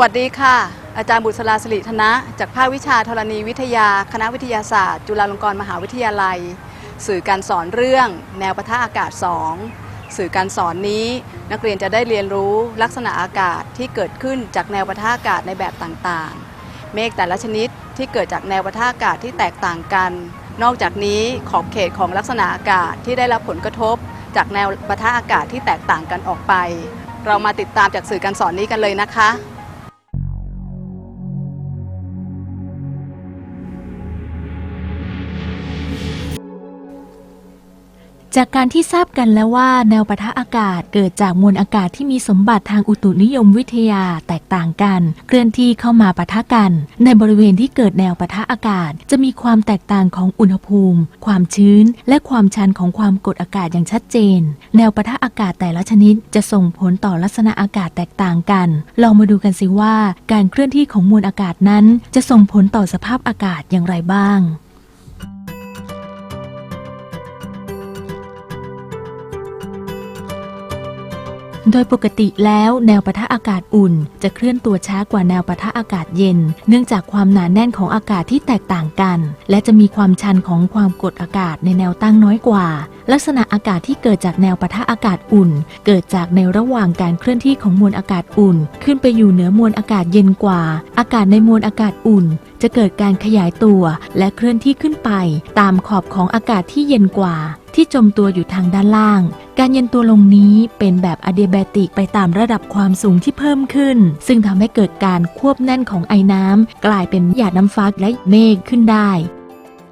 วัสดีค่ะ อาจารย์บุษราสิริธนะ จากภาควิชาธรณีวิทยา คณะวิทยาศาสตร์ จุฬาลงกรณ์มหาวิทยาลัย สื่อการสอนเรื่อง แนวปะทะอากาศ 2 สื่อการสอนนี้ นักเรียนจะได้เรียนรู้ลักษณะอากาศที่เกิดขึ้นจากแนวปะทะอากาศในแบบต่างๆ เมฆแต่ละชนิดที่เกิดจากแนวปะทะอากาศที่แตกต่างกัน นอกจากนี้ขอบเขตของลักษณะอากาศที่ได้รับผลกระทบ จากแนวปะทะอากาศที่แตกต่างกันออกไป เรามาติดตามจากสื่อการสอนนี้กันเลยนะคะ จากการที่ทราบกันแล้วว่าแนวปะทะอากาศเกิดจากมวลอากาศที่มีสมบัติทางอุตุนิยมวิทยาแตกต่างกัน เคลื่อนที่เข้ามาปะทะกัน ในบริเวณที่เกิดแนวปะทะอากาศ จะมีความแตกต่างของอุณหภูมิ ความชื้น และความชันของความกดอากาศอย่างชัดเจน แนวปะทะอากาศแต่ละชนิด จะส่งผลต่อลักษณะอากาศแตกต่างกัน ลองมาดูกันสิว่า การเคลื่อนที่ของมวลอากาศนั้น จะส่งผลต่อสภาพอากาศอย่างไรบ้าง โดยปกติแล้วแนวปะทะอากาศอุ่น จะเคลื่อนตัวช้ากว่าแนวปะทะอากาศเย็น เนื่องจากความหนาแน่นของอากาศที่แตกต่างกัน และจะมีความชันของความกดอากาศในแนวตั้งน้อยกว่า ลักษณะอากาศที่เกิดจากแนวปะทะอากาศอุ่น เกิดจากในระหว่างการเคลื่อนที่ของมวลอากาศอุ่น ขึ้นไปอยู่เหนือมวลอากาศเย็นกว่า อากาศในมวลอากาศอุ่น จะเกิดการขยายตัวและเคลื่อนที่ขึ้นไป ตามขอบของอากาศที่เย็นกว่า ที่จมตัวอยู่ทางด้านล่าง การเย็นตัวลงนี้เป็นแบบอะเดียแบติกไปตามระดับความสูงที่เพิ่มขึ้น ซึ่งทำให้เกิดการควบแน่นของไอ้น้ำกลายเป็นหยาดน้ำฟ้าและเมฆขึ้นได้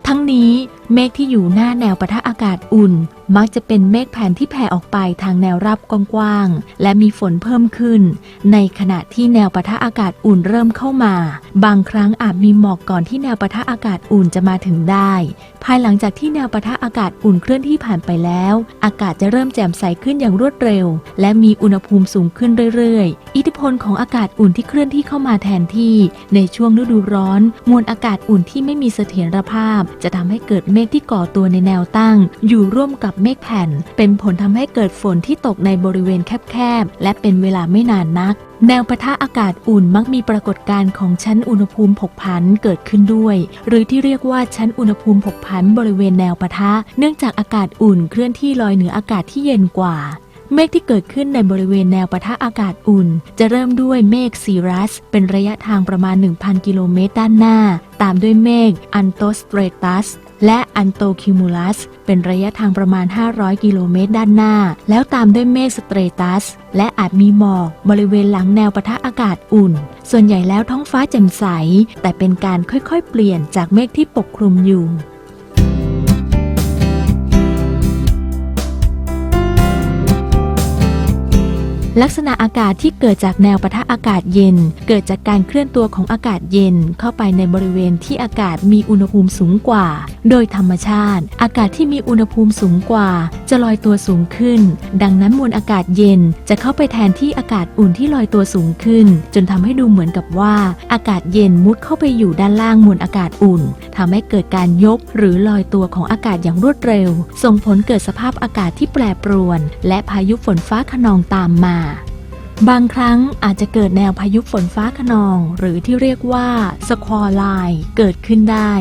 ทั้งนี้ เมฆที่อยู่หน้าแนวปะทะอากาศอุ่นมักจะเป็นเมฆแผ่นที่แผ่ออกไปทางแนวราบกว้างๆ และมีฝนเพิ่มขึ้น ในขณะที่แนวปะทะอากาศอุ่นเริ่มเข้ามา บางครั้งอาจมีหมอกก่อนที่แนวปะทะอากาศอุ่นจะมาถึงได้ ภายหลังจากที่แนวปะทะอากาศอุ่นเคลื่อนที่ผ่านไปแล้ว อากาศจะเริ่มแจ่มใสขึ้นอย่างรวดเร็ว และมีอุณหภูมิสูงขึ้นเรื่อยๆ อิทธิพลของอากาศอุ่นที่เคลื่อนที่เข้ามาแทนที่ ในช่วงฤดูร้อน มวลอากาศอุ่นที่ไม่มีเสถียรภาพ จะทำให้เกิดเมฆที่ก่อตัวในแนวตั้ง อยู่ร่วมกับเมฆแผ่น เป็นผลทำให้เกิดฝนที่ตกในบริเวณแคบๆ และเป็นเวลาไม่นานนัก แนวปะทะอากาศอุ่นมักมีปรากฏการณ์ของชั้นอุณหภูมิผกผันเกิดขึ้นด้วย หรือที่เรียกว่าชั้นอุณหภูมิผกผันบริเวณแนวปะทะ เนื่องจากอากาศอุ่นเคลื่อนที่ลอยเหนืออากาศที่เย็นกว่าเมฆที่เกิดขึ้นในบริเวณแนวปะทะอากาศอุ่น จะเริ่มด้วยเมฆซีรัส เป็นระยะทางประมาณ 1,000 กิโลเมตรด้านหน้า ตามด้วยเมฆอันโตสเตรตัส และอันโตคิมูลัส เป็นระยะทางประมาณ 500 กิโลเมตรด้านหน้า แล้วตามด้วยเมฆสเตรตัส และอาจมีหมอกบริเวณหลังแนวปะทะอากาศอุ่น ส่วนใหญ่แล้วท้องฟ้าแจ่มใส แต่เป็นการค่อยๆ เปลี่ยนจากเมฆที่ปกคลุมอยู่ ลักษณะอากาศที่เกิดจากแนวปะทะอากาศเย็น เกิดจากการเคลื่อนตัวของอากาศเย็น เข้าไปในบริเวณที่อากาศมีอุณหภูมิสูงกว่า โดยธรรมชาติ อากาศที่มีอุณหภูมิสูงกว่า จะลอยตัวสูงขึ้น ดังนั้นมวลอากาศเย็นจะเข้าไปแทนที่อากาศอุ่นที่ลอยตัวสูงขึ้น จนทำให้ดูเหมือนกับว่า อากาศเย็นมุดเข้าไปอยู่ด้านล่างมวลอากาศอุ่นทำให้เกิดการยกหรือลอยตัวของอากาศอย่างรวดเร็ว ส่งผลเกิดสภาพอากาศที่แปรปรวน และพายุฝนฟ้าขนองตามมา บางครั้งอาจจะเกิดแนวพายุฝนฟ้าขนอง หรือที่เรียกว่าสควอไลน์เกิดขึ้นได้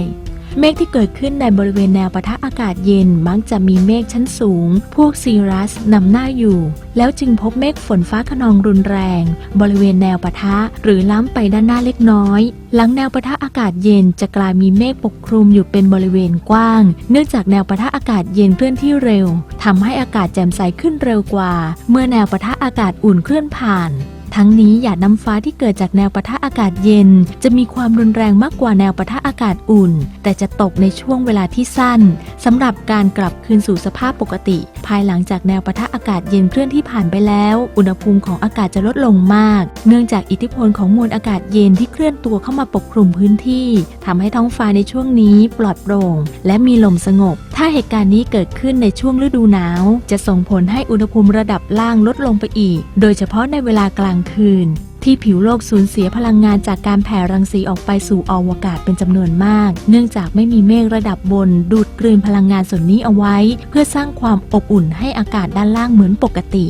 เมฆที่เกิดขึ้นในบริเวณแนวปะทะอากาศเย็นมักจะมีเมฆชั้นสูง พวกซีรัสนำหน้าอยู่ แล้วจึงพบเมฆฝนฟ้าขนองรุนแรง บริเวณแนวปะทะหรือล้ำไปด้านหน้าเล็กน้อย หลังแนวปะทะอากาศเย็นจะกลายมีเมฆปกคลุมอยู่เป็นบริเวณกว้าง เนื่องจากแนวปะทะอากาศเย็นเคลื่อนที่เร็วทำให้อากาศแจ่มใสขึ้นเร็วกว่า เมื่อแนวปะทะอากาศอุ่นเคลื่อนผ่าน ทั้งนี้หยาดน้ำฟ้าที่เกิดจากแนวปะทะอากาศเย็น จะมีความรุนแรงมากกว่าแนวปะทะอากาศอุ่น แต่จะตกในช่วงเวลาที่สั้นสำหรับการกลับคืนสู่สภาพปกติ ภายหลังจากแนวปะทะอากาศเย็นเคลื่อนที่ผ่านไปแล้ว อุณหภูมิของอากาศจะลดลงมาก เนื่องจากอิทธิพลของมวลอากาศเย็นที่เคลื่อนตัวเข้ามาปกคลุมพื้นที่ทำให้ท้องฟ้าในช่วงนี้ปลอดโปร่ง และมีลมสงบ ถ้าเหตุการณ์นี้เกิดขึ้นในช่วงฤดูหนาว จะส่งผลให้อุณหภูมิระดับล่างลดลงไปอีก โดยเฉพาะในเวลากลางคืน ที่ผิวโลกสูญเสียพลังงานจากการแผ่รังสีออกไปสู่อวกาศเป็นจำนวนมาก เนื่องจากไม่มีเมฆระดับบน ดูดกลืนพลังงานส่วนนี้เอาไว้ เพื่อสร้างความอบอุ่นให้อากาศด้านล่างเหมือนปกติ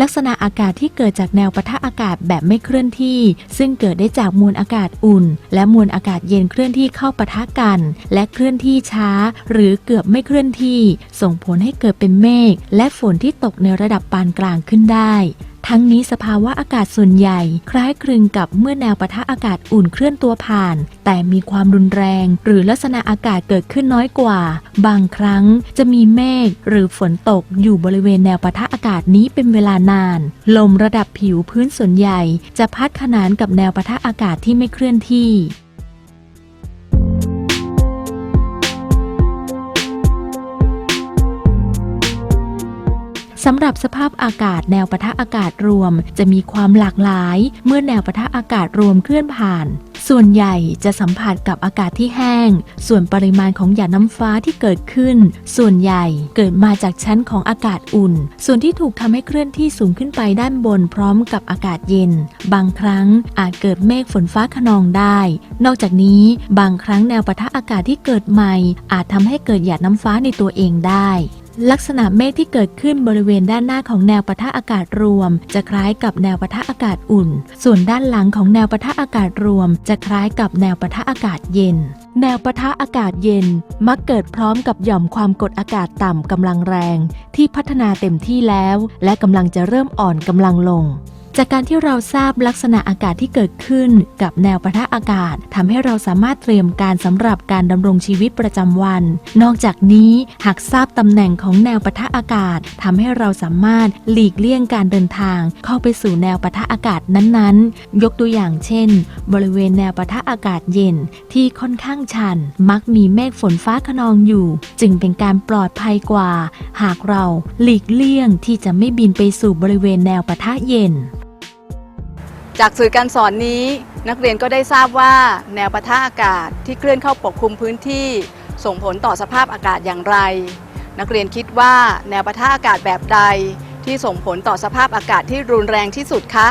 ลักษณะอากาศที่เกิดจากแนวปะทะอากาศแบบไม่เคลื่อนที่ ซึ่งเกิดได้จากมวลอากาศอุ่น และมวลอากาศเย็นเคลื่อนที่เข้าปะทะกัน และเคลื่อนที่ช้า หรือเกือบไม่เคลื่อนที่ ส่งผลให้เกิดเป็นเมฆและฝนที่ตกในระดับปานกลางขึ้นได้ ทั้งนี้สภาวะอากาศส่วนใหญ่ คล้ายคลึงกับเมื่อแนวปะทะอากาศอุ่นเคลื่อนตัวผ่าน แต่มีความรุนแรง หรือลักษณะอากาศเกิดขึ้นน้อยกว่า บางครั้งจะมีเมฆหรือฝนตกอยู่บริเวณแนวปะทะอากาศนี้เป็นเวลานาน ลมระดับผิวพื้นส่วนใหญ่ จะพัดขนานกับแนวปะทะอากาศที่ไม่เคลื่อนที่ สำหรับสภาพอากาศแนวปะทะอากาศรวม จะมีความหลากหลาย เมื่อแนวปะทะอากาศรวมเคลื่อนผ่าน ส่วนใหญ่จะสัมผัสกับอากาศที่แห้ง ส่วนปริมาณของหยาดน้ำฟ้าที่เกิดขึ้น ส่วนใหญ่เกิดมาจากชั้นของอากาศอุ่น ส่วนที่ถูกทำให้เคลื่อนที่สูงขึ้นไปด้านบนพร้อมกับอากาศเย็น บางครั้งอาจเกิดเมฆฝนฟ้าขนองได้ นอกจากนี้บางครั้งแนวปะทะอากาศที่เกิดใหม่ อาจทำให้เกิดหยาดน้ำฟ้าในตัวเองได้ ลักษณะเมฆที่เกิดขึ้นบริเวณด้านหน้าของแนวปะทะอากาศรวม จะคล้ายกับแนวปะทะอากาศอุ่น ส่วนด้านหลังของแนวปะทะอากาศรวม จะคล้ายกับแนวปะทะอากาศเย็น แนวปะทะอากาศเย็น มักเกิดพร้อมกับหย่อมความกดอากาศต่ำกำลังแรง ที่พัฒนาเต็มที่แล้ว และกำลังจะเริ่มอ่อนกำลังลง จากการที่เราทราบลักษณะอากาศที่เกิดขึ้นกับแนวปะทะอากาศทำให้เราสามารถเตรียมการสำหรับการดำรงชีวิตประจำวัน นอกจากนี้หากทราบตำแหน่งของแนวปะทะอากาศทำให้เราสามารถหลีกเลี่ยงการเดินทาง เข้าไปสู่แนวปะทะอากาศนั้นๆ ยกตัวอย่างเช่น บริเวณแนวปะทะอากาศเย็นที่ค่อนข้างชัน มักมีเมฆฝนฟ้าขนองอยู่ จึงเป็นการปลอดภัยกว่า หากเราหลีกเลี่ยงที่จะไม่บินไปสู่บริเวณแนวปะทะเย็น จากสื่อการสอนนี้นักเรียนก็ได้ทราบว่าแนวปะทะอากาศที่เคลื่อนเข้าปกคลุมพื้นที่ ส่งผลต่อสภาพอากาศอย่างไร นักเรียนคิดว่าแนวปะทะอากาศแบบใดที่ส่งผลต่อสภาพอากาศที่รุนแรงที่สุดคะ